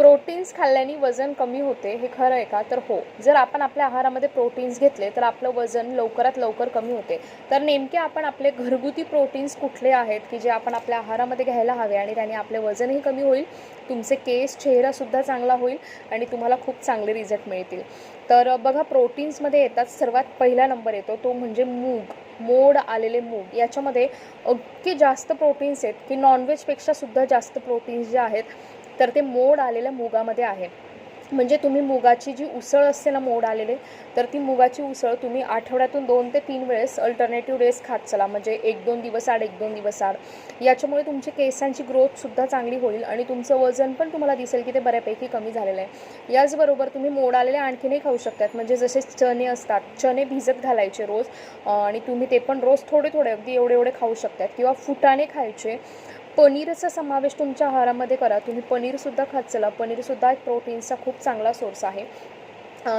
Proteins खाल्ल्याने वजन कमी होते हे खरं आहे का? तर हो. जर आपण आपल्या आहारामध्ये प्रोटीन्स घेतले तर आपलं वजन लवकरात लवकर कमी होते. तर नेमके आपण आपले घरगुती प्रोटीन्स कुठले आहेत की जे आपण आपल्या आहारामध्ये घ्यायला हवे आणि त्याने आपले वजनही कमी होईल तुमचे केस चेहरासुद्धा चांगला होईल आणि तुम्हाला खूप चांगले रिझल्ट मिळतील. तर बघा प्रोटीन्समध्ये येतात सर्वात पहिला नंबर येतो तो म्हणजे मूग. मोड आलेले मूग. याच्यामध्ये अगदी जास्त प्रोटीन्स आहेत की नॉनव्हेजपेक्षा सुद्धा जास्त प्रोटीन्स जे आहेत तर ते मोड आलेल्या मुगामध्ये आहे. म्हणजे तुम्ही मुगाची जी उसळ असते ना मोड आलेले तर ती मुगाची उसळ तुम्ही आठवड्यातून दोन ते तीन वेळेस अल्टरनेटिव्ह डेज खात चला. म्हणजे एक दोन दिवस आड एक दोन दिवस आड. याच्यामुळे तुमची केसांची ग्रोथसुद्धा चांगली होईल आणि तुमचं वजन पण तुम्हाला दिसेल की ते बऱ्यापैकी कमी झालेलं आहे. याचबरोबर तुम्ही मोड आलेले आणखीनही खाऊ शकतात. म्हणजे जसे चणे असतात चणे भिजत घालायचे रोज आणि तुम्ही ते पण रोज थोडे थोडे अगदी एवढे एवढे खाऊ शकतात. किंवा फुटाणे खायचे पनीरचा समावेश तुमच्या आहारामध्ये करा. तुम्ही पनीरसुद्धा खात चला. पनीरसुद्धा एक प्रोटीन्सचा खूप चांगला सोर्स आहे.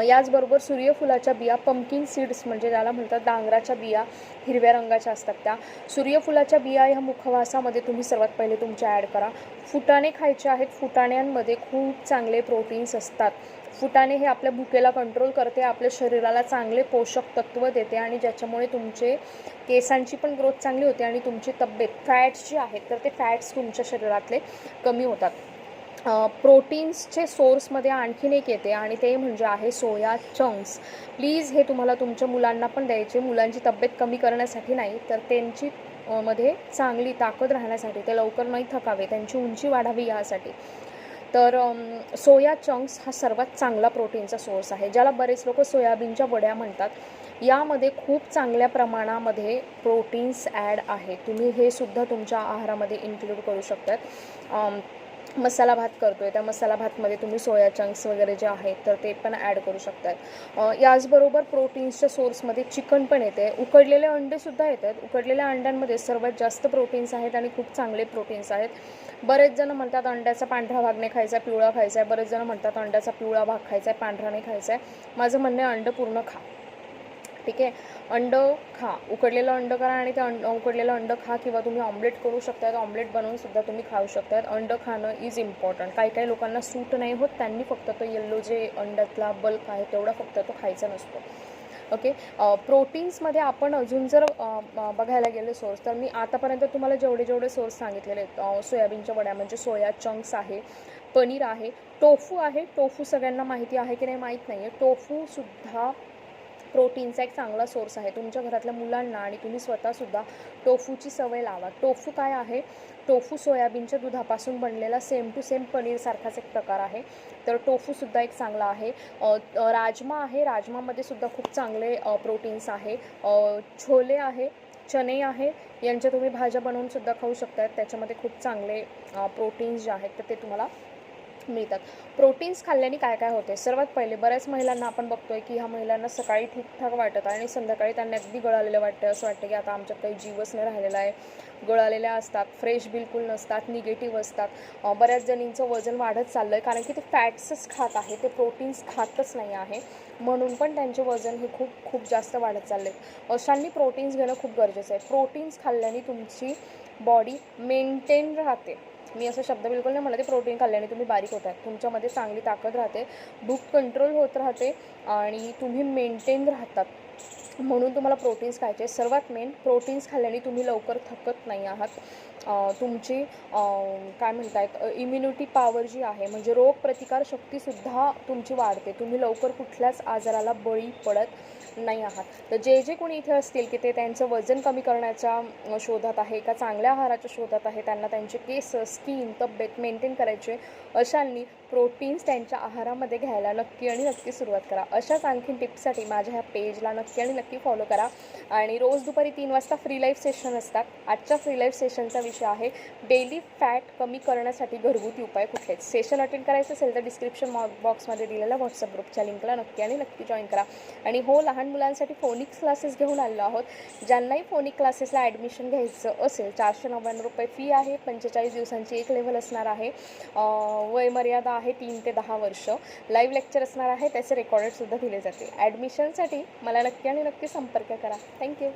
याचबरोबर सूर्यफुलाच्या बिया पंकिन सीड्स म्हणजे ज्याला म्हणतात डांगराच्या बिया हिरव्या रंगाच्या असतात त्या. सूर्यफुलाच्या बिया ह्या मुखवासामध्ये तुम्ही सर्वात पहिले तुमच्या ॲड करा. फुटाणे खायचे आहेत. फुटाण्यांमध्ये खूप चांगले प्रोटीन्स असतात. फुटाणे हे आपल्या भुकेला कंट्रोल करते आपल्या शरीराला चांगले पोषक तत्व देते आणि ज्याच्यामुळे तुमचे केसांची पण ग्रोथ चांगली होते आणि तुमची तब्येत फॅट्स जे आहेत तर ते फॅट्स तुमच्या शरीरातले कमी होतात. प्रोटीन्सचे सोर्समध्ये आणखीन एक येते आणि ते म्हणजे आहे सोया चंक्स प्लीज हे तुम्हाला तुमच्या मुलांना पण द्यायचे. मुलांची तब्येत कमी करण्यासाठी नाही तर त्यांची मध्ये चांगली ताकद राहण्यासाठी ते लवकर नाही थकावे. त्यांची उंची वाढावी यासाठी. तर सोया चंक्स हा सर्वात चांगला प्रोटीनचा सोर्स आहे ज्याला बरेच लोक सोयाबीनच्या वड्या म्हणतात. यामध्ये खूप चांगल्या प्रमाणामध्ये प्रोटीन्स ॲड आहे तुम्ही हे सुद्धा तुमच्या आहारामध्ये इन्क्लूड करू शकतात. मसाला भात करतो आहे त्या मसाला भातमध्ये तुम्ही सोया चंक्स वगैरे जे आहेत तर ते पण ॲड करू शकतात याचबरोबर प्रोटीन्सच्या सोर्समध्ये चिकन पण येते उकडलेले अंडेसुद्धा येतात उकडलेल्या अंड्यांमध्ये सर्वात जास्त प्रोटीन्स आहेत आणि खूप चांगले प्रोटीन्स आहेत. बरेच जण म्हणतात अंड्याचा पांढरा भाग नाही खायचा आहे पिवळा खायचा आहे. बरेच जण म्हणतात अंड्याचा पिवळा भाग खायचा आहे पांढरा नाही खायचा आहे. माझं म्हणणं आहे अंड पूर्ण खा. ठीक आहे? अंड खा. उकडलेलं अंडं करा आणि ते अंड उकडलेलं अंडं खा किंवा तुम्ही ऑमलेट करू शकतात ऑमलेट बनवून सुद्धा तुम्ही खाऊ शकतात अंडं खाणं इज इम्पॉर्टंट काही काही लोकांना सूट नाही होत. त्यांनी फक्त तो येल्लो जे अंड्यातला बल्क आहे तेवढा फक्त तो खायचा नसतो. ओके प्रोटीन्समध्ये आपण अजून जर बघायला गेले सोर्स तर मी आतापर्यंत तुम्हाला जेवढे जेवढे सोर्स सांगितलेले आहेत सोयाबीनच्या वड्या म्हणजे सोया चंक्स आहे पनीर आहे टोफू आहे. टोफू सगळ्यांना माहिती आहे की नाही? माहीत नाही आहे टोफूसुद्धा प्रोटीनचा एक चांगला सोर्स आहे. तुमच्या घरातल्या मुलांना आणि तुम्ही स्वतःसुद्धा टोफूची सवय लावा. टोफू काय आहे? टोफू सोयाबीनच्या दुधापासून बनलेला सेम टू सेम पनीरसारखाच एक प्रकार आहे. तर टोफूसुद्धा एक चांगला आहे. राजमा आहे. राजमामध्ये सुद्धा खूप चांगले प्रोटीन्स आहे. छोले आहे. चणे आहे. यांच्या तुम्ही भाज्या बनवून सुद्धा खाऊ शकतात त्याच्यामध्ये खूप चांगले प्रोटीन्स जे आहेत तर ते तुम्हाला मिळतात. प्रोटीन्स खाल्ल्याने काय काय होते? सर्वात पहिले बऱ्याच महिलांना आपण बघतोय की ह्या महिलांना सकाळी ठीकठाक वाटत आहे आणि संध्याकाळी त्यांना अगदी गळालेलं वाटतं. असं वाटतं की आता आमच्यात काही जीवच नाही राहिलेला आहे. गळालेल्या असतात फ्रेश बिलकुल नसतात निगेटिव्ह असतात. बऱ्याच जणींचं वजन वाढत चाललं आहे कारण की ते फॅट्सच खात आहे ते प्रोटीन्स खातच नाही आहे. म्हणून पण त्यांचे वजन हे खूप खूप जास्त वाढत चालले अशांनी प्रोटीन्स घेणं खूप गरजेचं आहे. प्रोटीन्स खाल्ल्याने तुमची बॉडी मेंटेन राहते. मी असं शब्द बिलकुल नाही म्हणते प्रोटीन खाल्ल्याने तुम्ही बारीक होतात तुमच्यामध्ये चांगली ताकद राहते भूक कंट्रोल होत राहते आणि तुम्ही मेंटेन राहतात. म्हणून तुम्हाला प्रोटीन्स खायचे सर्वात मेन प्रोटीन्स खाल्ल्याने तुम्ही लवकर थकत नाही आहात. तुमची काय म्हणतायत इम्युनिटी पॉवर जी आहे म्हणजे रोगप्रतिकार शक्तीसुद्धा तुमची वाढते. तुम्ही लवकर कुठल्याच आजाराला बळी पडत नाही आहात. तर जे जे कोणी इथे असतील की ते त्यांचं वजन कमी करण्याच्या शोधात आहे एका चांगल्या आहाराच्या शोधात आहे त्यांना त्यांचे केस स्किन तब्येत मेंटेन करायचे अशांनी प्रोटीन्स त्यांच्या आहारामध्ये घ्यायला नक्की आणि नक्की सुरुवात करा. अशाच आणखीन टिप्ससाठी माझ्या ह्या पेजला नक्की आणि नक्की फॉलो करा. आणि रोज दुपारी तीन वाजता फ्री लाईफ सेशन असतात. आजच्या फ्री लाईफ सेशनचा विषय आहे डेली फॅट कमी करण्यासाठी घरगुती उपाय कुठले? सेशन अटेंड करायचं असेल तर डिस्क्रिप्शन बॉक्समध्ये दिलेल्या व्हॉट्सअप ग्रुपच्या लिंकला नक्की आणि नक्की जॉईन करा. आणि हो लहान मुलांसाठी फोनिक्स क्लासेस घेऊन आलेलो आहोत. ज्यांनाही फोनिक क्लासेसला ॲडमिशन घ्यायचं असेल चारशे नव्याण्णव रुपये फी आहे. पंचेचाळीस दिवसांची एक लेवल असणार आहे. वयमर्यादा आहे तीन ते दहा वर्ष. लाईव्ह लेक्चर असणार आहे त्याचे रेकॉर्डेडसुद्धा दिले जातील. ॲडमिशनसाठी मला नक्की आणि नक्की संपर्क करा. थँक्यू